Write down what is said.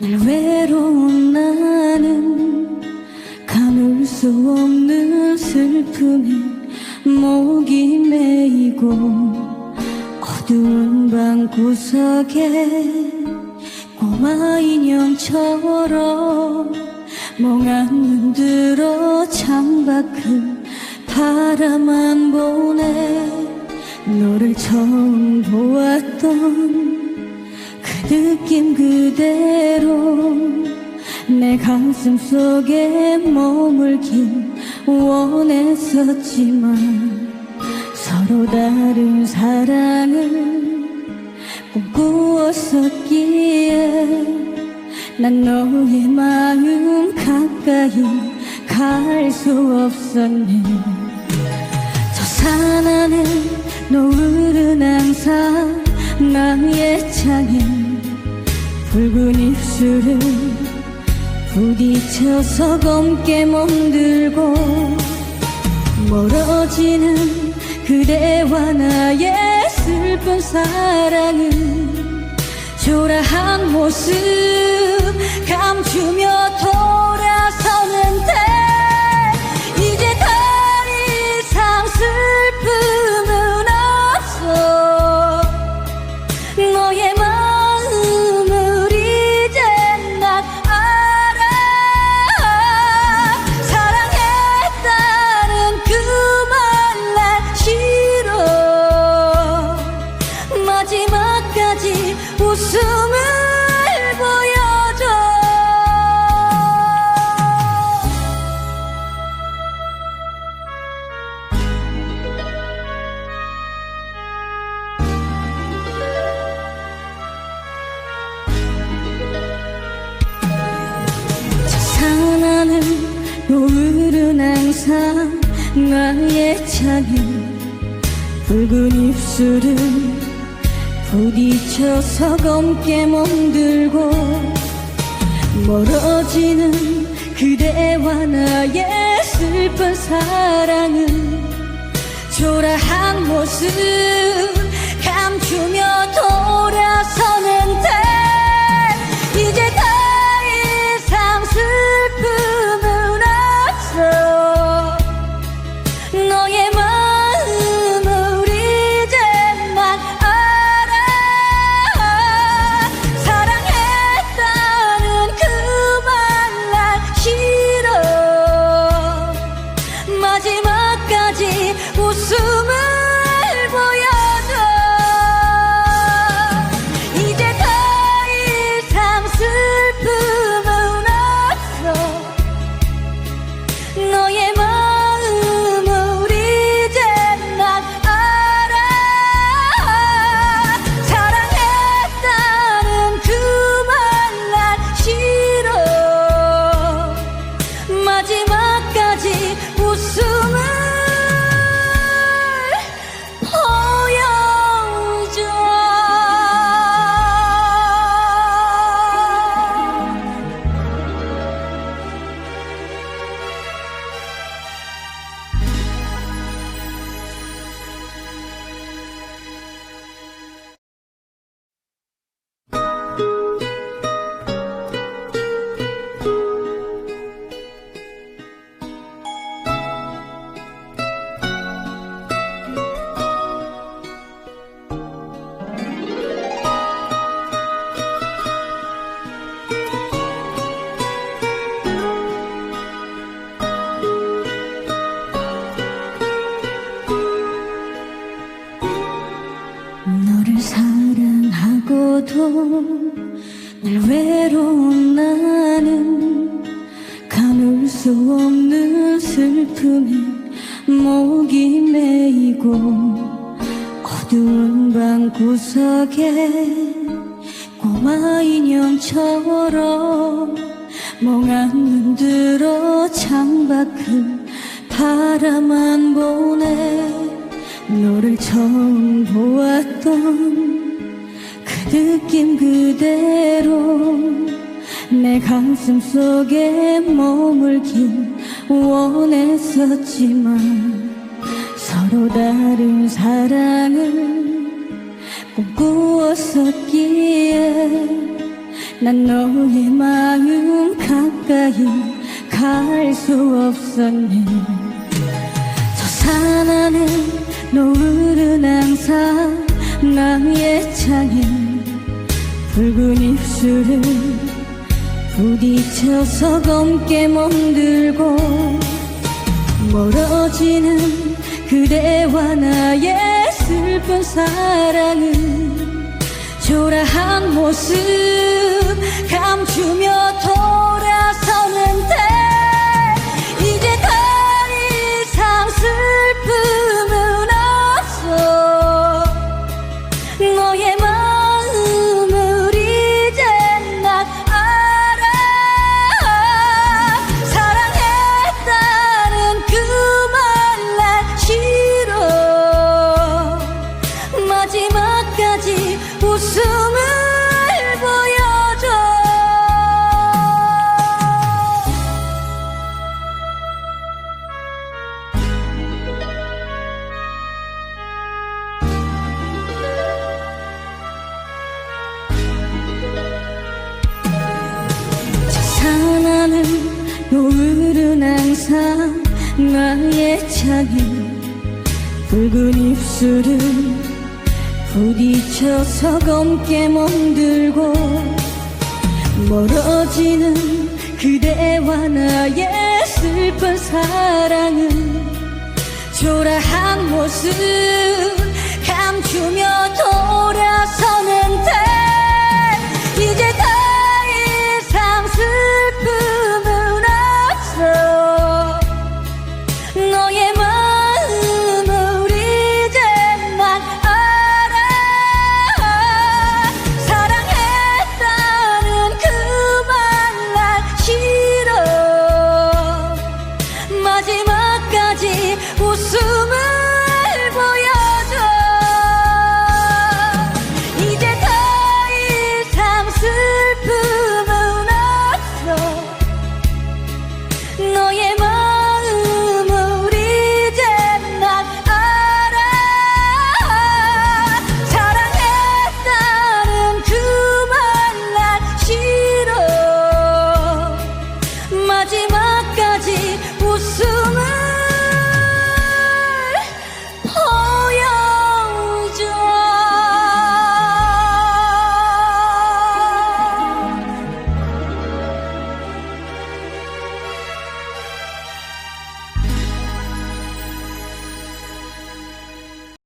외로운 나는 가눌 수 없는 슬픔에 목이 메이고 어두운 방 구석에 꼬마 인형처럼 멍한 눈 들어 창밖을 바라만 보네. 너를 처음 보았던 그 느낌 그대로 내 가슴 속에 머물길 원했었지만 서로 다른 사랑을 꿈꾸었었기에 난 너의 마음 가까이 갈 수 없었네. 저 산 안에 노을은 항상 나의 창에 붉은 입술을 부딪혀서 검게 몸들고 멀어지는 그대와 나의 슬픈 사랑은 초라한 모습 감추며 돌아서는데 나의 창에 붉은 입술을 부딪혀서 검게 몸들고 멀어지는 그대와 나의 슬픈 사랑은 초라한 모습 사랑하고도 날 외로운 나는 가눌 수 없는 슬픔에 목이 메이고 어두운 방 구석에 꼬마 인형처럼 멍한 눈 들어 창밖을 바라만 보네. 너를 처음 보았던 그 느낌 그대로 내 가슴 속에 머물길 원했었지만 서로 다른 사랑을 꿈꾸었었기에 난 너의 마음 가까이 갈 수 없었네. 저 산 안에 노을은 항상 나의 창에 붉은 입술을 부딪혀서 검게 멍들고 멀어지는 그대와 나의 슬픈 사랑은 초라한 모습 감추며 돌 창에 붉은 입술은 부딪혀서 검게 멍들고 멀어지는 그대와 나의 슬픈 사랑은 초라한 모습